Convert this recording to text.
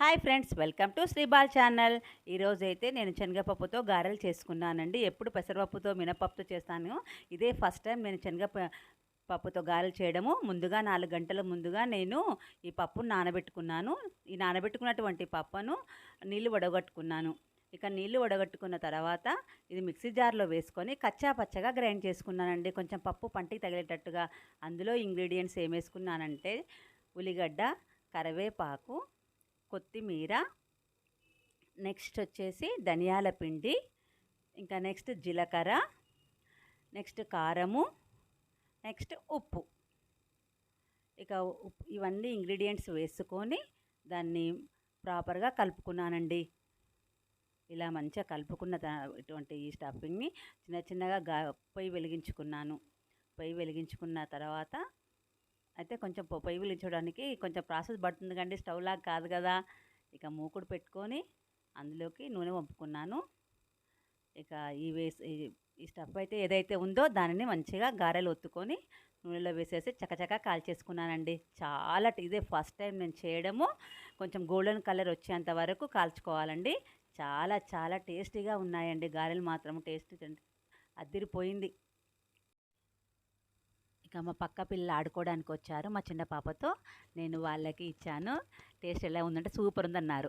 Hi friends welcome to Sribal channel. ఈరోజు అయితే నేను శనగపప్పుతో గారెలు చేసుకున్నానండి. ఎప్పుడు పెసరపప్పుతో మినపప్పుతో చేస్తాను. ఇదే ఫస్ట్ టైం నేను శనగ పప్పుతో గారెలు చేయడము. ముందుగా నాలుగు గంటల ముందుగా నేను ఈ పప్పును నానబెట్టుకున్నాను. ఈ నానబెట్టుకున్నటువంటి పప్పును నీళ్ళు వడగట్టుకున్నాను. ఇక నీళ్ళు వడగట్టుకున్న తర్వాత ఇది మిక్సీ జార్లో వేసుకొని కచ్చా పచ్చగా గ్రైండ్ చేసుకున్నానండి. కొంచెం పప్పు పంటికి తగిలేటట్టుగా అందులో ఇంగ్రీడియంట్స్ ఏం వేసుకున్నానంటే ఉల్లిగడ్డ కరివేపాకు కొత్తిమీర నెక్స్ట్ వచ్చేసి ధనియాల పిండి ఇంకా నెక్స్ట్ జీలకర్ర నెక్స్ట్ కారము నెక్స్ట్ ఉప్పు. ఇక ఉప్పు ఇవన్నీ ఇంగ్రీడియంట్స్ వేసుకొని దాన్ని ప్రాపర్గా కలుపుకున్నానండి. ఇలా మంచిగా కలుపుకున్న ఇటువంటి ఈ స్టఫింగ్ని చిన్న చిన్నగా గా పొయ్యి వెలిగించుకున్నాను. పొయ్యి వెలిగించుకున్న తర్వాత అయితే కొంచెం పొయ్యి వెలిగించడానికి కొంచెం ప్రాసెస్ పడుతుంది కండి. స్టవ్ లాగా కాదు కదా. ఇక మూకుడు పెట్టుకొని అందులోకి నూనె పంపుకున్నాను ఇక ఈ వేసి ఈ- స్టఫ్ అయితే ఏదైతే ఉందో దానిని మంచిగా గారెలు ఒత్తుకొని నూనెలో వేసేసి చకచక కాల్చేసుకున్నానండి. చాలా ఇదే ఫస్ట్ టైం నేను చేయడము. కొంచెం గోల్డెన్ కలర్ వచ్చేంత వరకు కాల్చుకోవాలండి. చాలా చాలా టేస్టీగా ఉన్నాయండి గారెలు మాత్రం. టేస్ట్ అద్దిరిపోయింది ఇక మా పక్క పిల్లలు ఆడుకోవడానికి వచ్చారు మా చిన్న పాపతో. నేను వాళ్ళకి ఇచ్చాను. టేస్ట్ ఎలా ఉందంటే సూపర్ ఉందన్నారు.